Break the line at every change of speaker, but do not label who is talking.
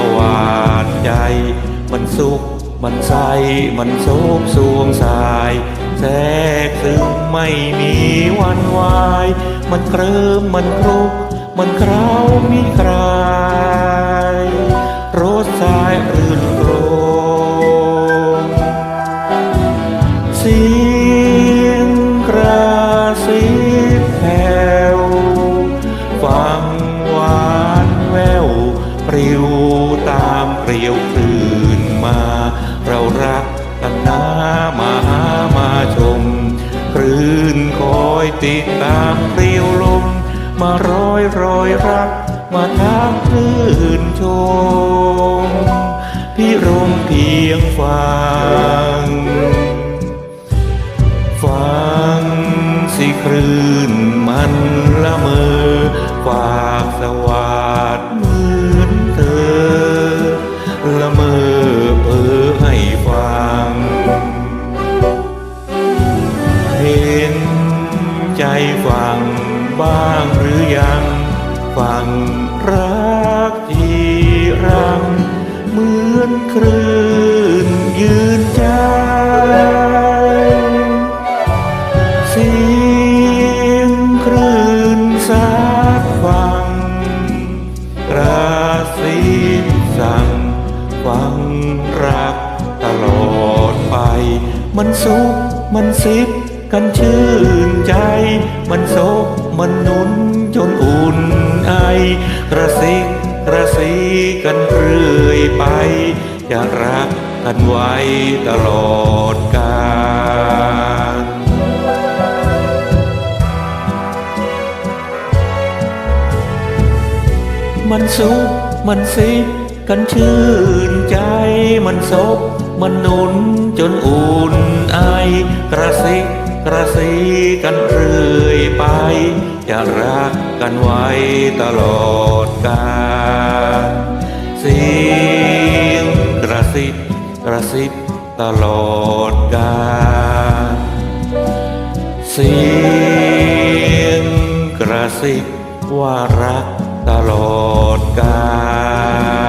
อยสวาดใจ มันสุขมันใส มันโศกสวงสาย แทรกซึมไม่มีวันวาย มันเคลิ้มมันครุก มันเคล้ามีครรถสายรื่นรมสี เรารักกันนามาหามาชมคลื่นคอยติดตามเกลียวลม มาร้อยรอยรัก มาทางคลื่นชมพี่รมเพียงฟัง ฟังสิคลื่น ใจฟังบ้างหรือยังฟังรักที่รัง เหมือนคลื่นยืนใจ เสียงคลื่นสาดฟังกระซิบสั่งฟังรักตลอดไป มันสุขมันสิบ กันชื่นใจ มันโศกมันนุนจนอุ่นไอกระซิกกระซีกันเรื่อยไป จะรักกันไว้ตลอดกาลมันสุขมันสิกันชื่นใจมันศพมันนุนจนอุ่นไอกระซิก กระซีกันเรื่อยไป จะรักกันไว้ตลอดกาลเสียงกระซิบกระซิบตลอดกาลเสียงกระซิบว่ารักตลอดกาล